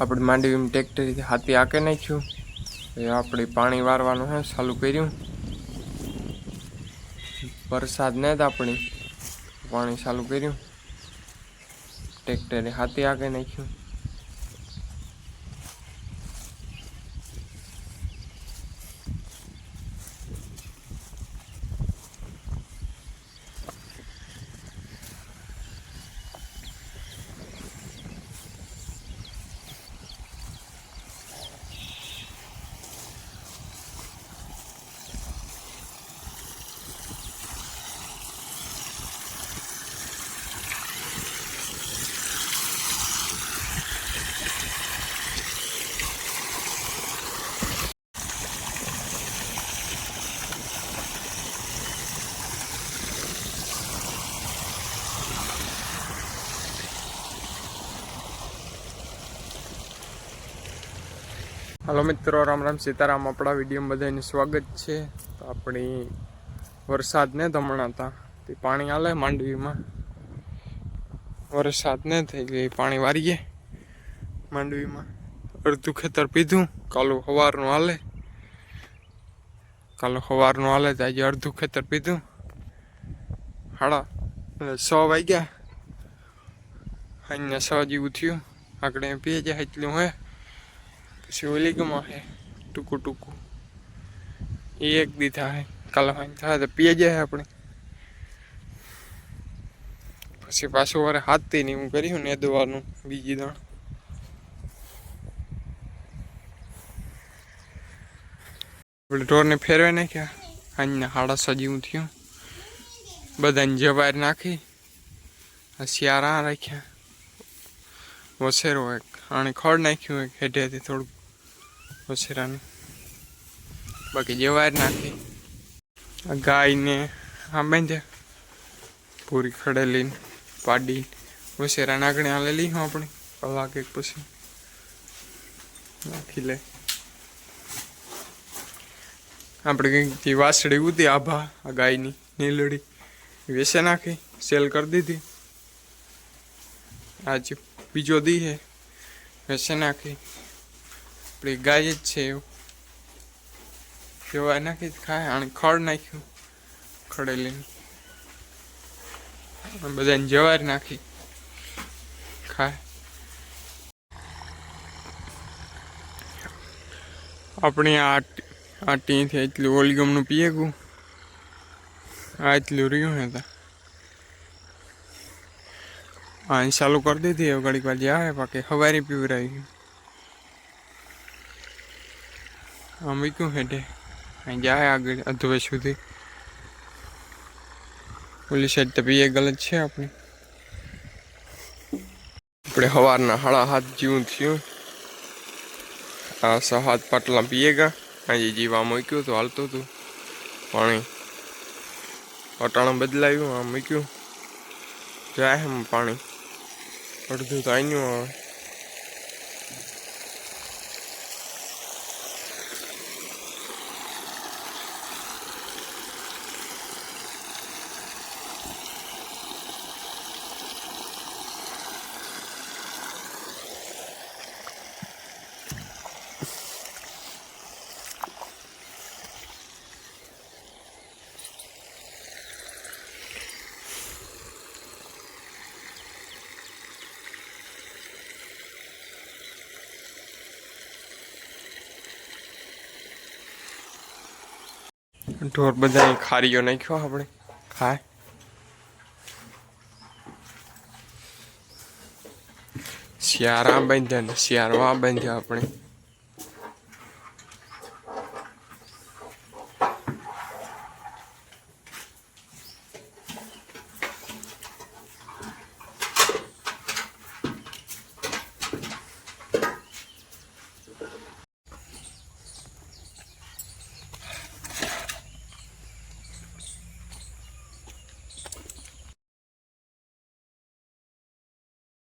આપણે માંડવીમાં ટ્રેક્ટરથી હાથી આંકે નાખ્યું એ આપણે પાણી વારવાનું હે, ચાલુ કર્યું. વરસાદ ને જ આપણી. પાણી ચાલુ કર્યું. ટ્રેક્ટરે હાથી આકે નાખ્યું હાલો મિત્રો, રામ રામ સીતારામ. આપણા વિડીયોમાં બધાને સ્વાગત છે. તો આપણી વરસાદ ને હમણાં હતા તે પાણી આલે માંડવીમાં. વરસાદ ને થઈ ગઈ પાણી વારીએ માંડવીમાં. અડધું ખેતર પીધું, કાલું સવારનું હાલે કાલું સવારનું હાલે તો આજે અડધું ખેતર પીધું. હાડા સો વાગ્યા. અહીંયા સો જેવું થયું. આગળ પીએ જાય એટલું હે. ઓલી ગમાં હે. ટૂંકું ટૂંકું. એ એક દી થાય કાલે થાય તો પીએ જાય આપણે. પછી પાછું વારે હાથથી નહીં હું કર્યું ને દવાનું બીજી દાણ. આપણે ઢોરને ફેરવે નાખ્યા. અહીંયા હાડા સજીવું થયું. બધાને જવાર નાખી. શિયાળા રાખ્યા. વસેરો એક. આણે ખડ નાખ્યું એક. હેઠેથી થોડુંક વસેરાનું બાકી જવાર નાખી. ગાયને આ બાંધ્યા પૂરી ખડેલી પાડી વછેરા નાગણી હાલે. લઈ હું આપણે કલાક એક પછી. નાખી લે. આપણે કંઈકથી વાસળી ઉતી આભા, આ ગાયની નીલડી વેસે નાખી, સેલ કરી દીધી. આજે બીજો દી હે. વેસે નાખી. આપણી ગાય જ છે એવું. કેવાય નાખી ખાય. અને ખડ નાખ્યું ખડેલી બધાને જવાર નાખી ખાય. આપણે આ આ ટીથી એટલું ઓલગમનું પીએ ગયું આ એટલું રહ્યું હે તા. હા ચાલુ કરી દીધી. હવે ઘડીક વાર આવે. બાકી સવારે પીવરાવી આ મૂક્યું હેઠે અહીં જાય આગળ અધવે સુધી. ઓલી સાઈડ તો પીએ ગલત છે આપણે. આપણે સવારના હાડા હાથ જીવું થયું. આ સ હાથ પાટલા પીએ ગયા અહીં જીવા મૂક્યું તો હાલતું હતું. પાણી અટાણું બદલાયું, આ મૂક્યું. જાય પાણી. અડધું તો આવ્યું આવે ઢોર બધા ખારીઓ નાખ્યો આપણે. ખાય. શિયારા બાંધ્યા ને શિયારવા બાંધ્યા આપણે.